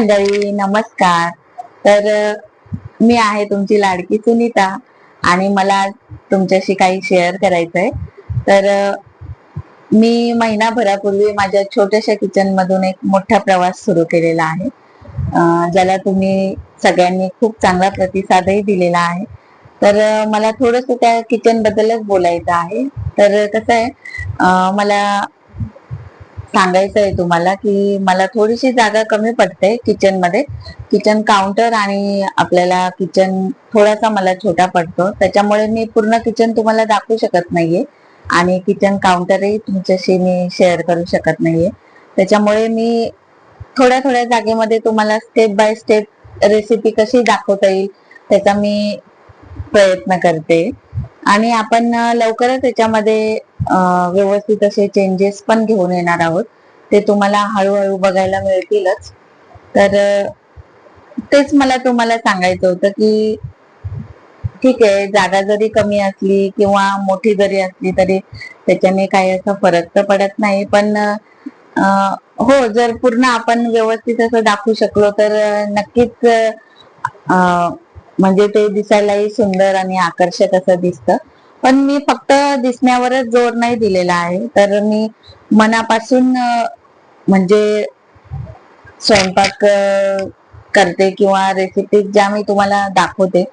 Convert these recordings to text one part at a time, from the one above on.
मंडळी नमस्कार. तर मी आहे तुमची लाडकी सुनीता आणि मला तुमच्याशी काही शेअर करायचंय. तर मी महिनाभरापूर्वी माझ्या छोट्याशा किचन मधून एक मोठा प्रवास सुरू केलेला आहे. ज्याला तुम्ही सगळ्यांनी खूप चांगला प्रतिसादही दिलेला आहे. तर मला थोडस त्या किचन बद्दलच बोलायचं आहे. तर कसं आहे मला सांगायचं आहे तुम्हाला की मला थोडीशी जागा कमी पडते किचनमध्ये. किचन काउंटर आणि आपल्याला किचन थोडासा मला छोटा पडतो. त्याच्यामुळे मी पूर्ण किचन तुम्हाला दाखवू शकत नाहीये. आणि किचन काउंटरही तुमच्याशी मी शेअर करू शकत नाहीये. त्याच्यामुळे मी थोड्या थोड्या जागेमध्ये तुम्हाला स्टेप बाय स्टेप रेसिपी कशी दाखवता येईल त्याचा मी प्रयत्न करते. आणि आपण लवकरच त्याच्यामध्ये व्यवस्थित असे चेंजेस पण घेऊन येणार आहोत. ते तुम्हाला हळूहळू बघायला मिळतीलच. तर तेच मला तुम्हाला सांगायचं होतं की ठीक आहे जागा जरी कमी असली किंवा मोठी जरी असली तरी त्याच्याने काही असा फरक तर पडत नाही. पण हो जर पूर्ण आपण व्यवस्थित असं दाखवू शकलो तर नक्कीच म्हणजे ते दिसायलाही सुंदर आणि आकर्षक असं दिसतं. पण मी फक्त दिसण्यावरच जोर नाही दिलेला आहे. तर मी मनापासून म्हणजे स्वयंपाक करते किंवा रेसिपी ज्या मी तुम्हाला दाखवते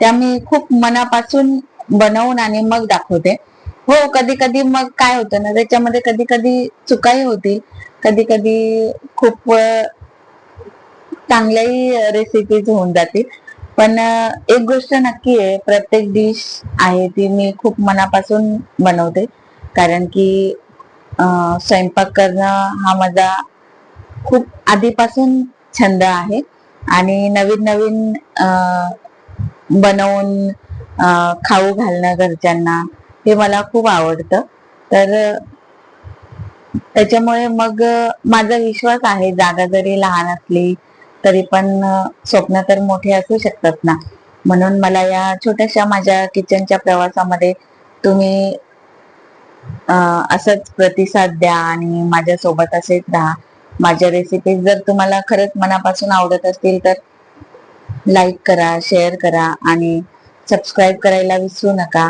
त्या मी खूप मनापासून बनवून आणि मग दाखवते. हो कधी कधी मग काय होतं ना त्याच्यामध्ये कधी कधी चुकाही होतील. कधी कधी खूप चांगल्याही रेसिपीज होऊन जातील. पण एक गोष्ट नक्की आहे प्रत्येक डिश आहे ती मी खूप मनापासून बनवते. कारण की स्वयंपाक करणं हा माझा खूप आधीपासून छंद आहे. आणि नवीन नवीन बनवून खाऊ घालणं घरच्यांना हे मला खूप आवडतं. तर त्याच्यामुळे मग माझा विश्वास आहे जागा जरी लहान असली तरी पण स्वप्न तर मोठे असू शकतात ना. म्हणून मला या छोट्याशा माझ्या किचनच्या प्रवासामध्ये तुम्ही असंच प्रतिसाद द्या आणि माझ्या सोबत असेच राहा. माझ्या रेसिपीज जर तुम्हाला खरंच मनापासून आवडत असतील तर लाईक करा शेअर करा आणि सबस्क्राईब करायला विसरू नका.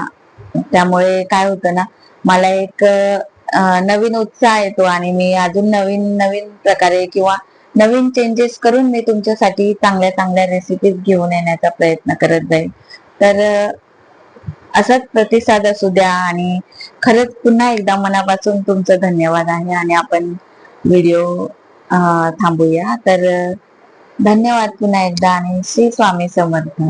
त्यामुळे काय होतं ना मला एक नवीन उत्साह येतो आणि मी अजून नवीन नवीन प्रकारे किंवा नवीन चेंजेस करून मी तुमच्यासाठी चांगल्या चांगल्या रेसिपीज घेऊन येण्याचा प्रयत्न करत जाईल तर असाच प्रतिसाद असू द्या आणि खरंच पुन्हा एकदा मनापासून तुमचं धन्यवाद आहे आणि आपण व्हिडिओ थांबूया. तर धन्यवाद पुन्हा एकदा आणि श्री स्वामी समर्थ.